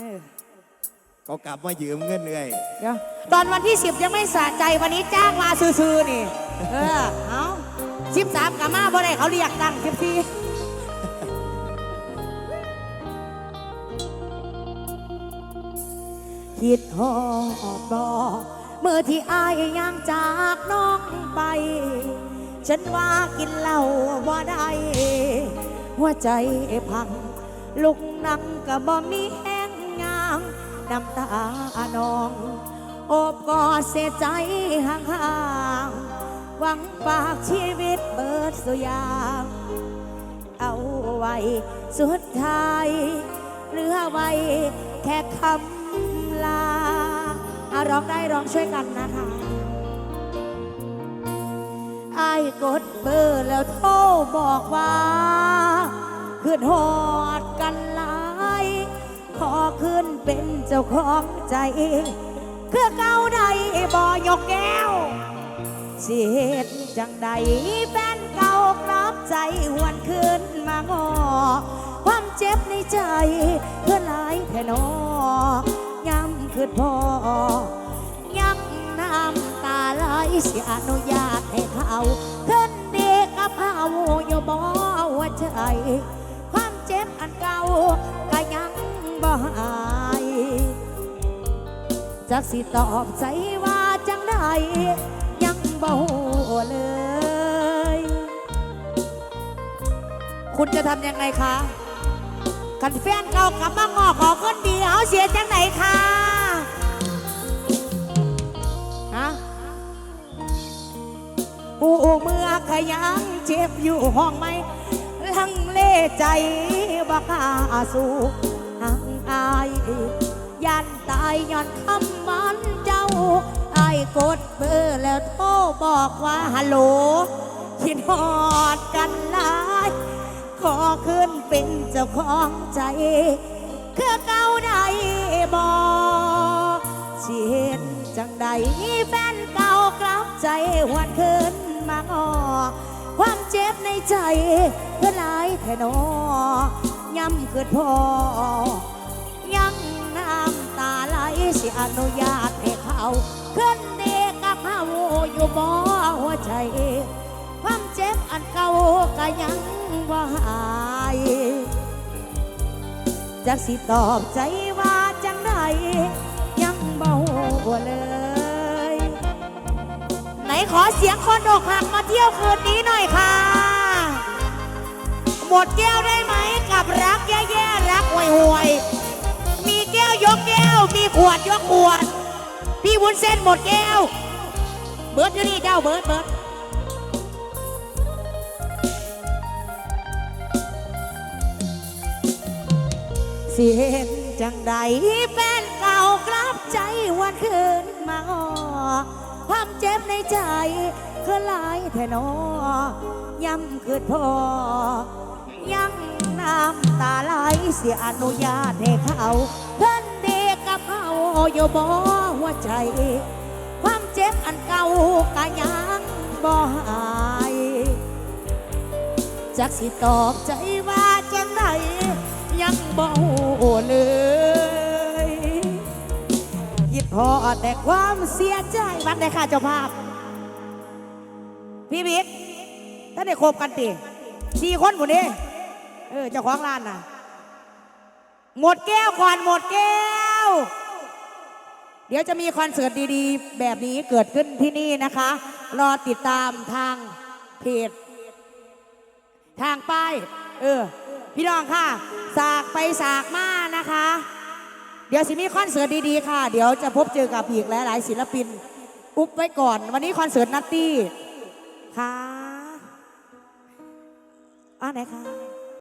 เออเขากลับมายืมเงินเลยเดี๋ยวตอนวันที่สิบยังไม่สะใจวันนี้จ้างมาซื่อๆนี่ เออเอาสิบสามกับมาบ่ได้เขาเรียกตั้งสิบสี่คิดหอดบอเมื่อที่อายย่างจากน้องไป ฉันว่ากินเหล้าว่าได้ หัวใจพัง ลุกนั่งก็บ่มีแห้งงาม น้ำตานองโอบกอดเสียใจห่างๆหวังฝากชีวิตเบิดสุยางเอาไว้สุดท้ายเหลือไว้แค่คำลาอาร้องได้ร้องช่วยกันนะคะอายกดเบอร์แล้วโทรบอกว่า ขึ้นหอด เจ้าของใจ คือเก่าใดบ่ยกแก้วสิเหตุจังใดแฟนเก่ากลับใจหวนคืนมางอ ความเจ็บในใจเพื่อหลายแท่นอย้ำคืนพอยังน้ำตาไหลเสียอนุญาตให้เขาขึ้นดีกับเขาอยู่บ่หัวใจ เจ็บอันเก่าก็ยังบ่หายจักสิตอบใจว่าจังได้ยังบ่เลย คุณจะทำยังไงคะคันแฟนเก่ากลับมางอขอคนดีเอาเสียจังไหนคะฮะผู้เมื่อขยังเจ็บอยู่ห้องไม่ลังเลใจ บ่กล้าสู้ห่างอายยันตายย้อนคำมันเจ้าไอ้กดเบอร์แล้วโทรบอกว่าฮัลโหลคิดฮอดกันหลายขอขึ้นเป็นเจ้าของใจคือเก่าใดบอสิเห็นจังใดแฟนเก่ากลับใจหวนคืนมางอความเจ็บในใจเพื่อหลายแท่นอ ย่ำเกิดพอ ยังน้ำตาไหลสิอนุญาตให้เขา ขึ้นเด็กกับเขาอยู่บ่หัวใจความเจ็บอันเก่าก็ยังบ่หายจักสิตอบใจว่าจังไดยังบ่ฮู้เลย ไหนขอเสียงคนอกหักมาเที่ยวคืนนี้หน่อยค่ะ หมดแก้วได้ไหม ๆรักห่วย มีแก้วยกแก้ว มีขวดยกขวด พี่วุ้นเส้นหมดแก้ว เบิร์ดอยู่นี่เจ้าเบิร์ดเบิร์ดเสิเห็นจังใดแฟนเก่ากลับใจวันคืนมาอ้อความเจ็บในใจคือหลายแท่นอย้ำคืนพอยัง น้ำตาไหลเสียอนุญาตให้เขาเพิ่อนด็กกับเขาอยู่บ่หัวใจ ความเจ็บอันเก่าก็ยังบ่หายจักสิตอบใจว่าจังไดยังบ่ฮู้เลยยิดพอแต่ความเสียใจวันใดค่ะเจ้าภาพ พี่บิ๊กถ้าได้คบกันติสี่คนผู้นี้ เออเจ้าของร้านน่ะ หมดแก้วก่อนหมดแก้ว เดี๋ยวจะมีคอนเสิร์ตดีๆ แบบนี้เกิดขึ้นที่นี่นะคะ รอติดตามทางเพจทางป้ายเออ พี่น้องค่ะ สากไปสากมานะคะ เดี๋ยวสิมีคอนเสิร์ตดีๆค่ะ เดี๋ยวจะพบเจอกับอีกหลายๆศิลปิน อุบไว้ก่อน วันนี้คอนเสิร์ตนัตตี้ค่ะอ่าไหนคะ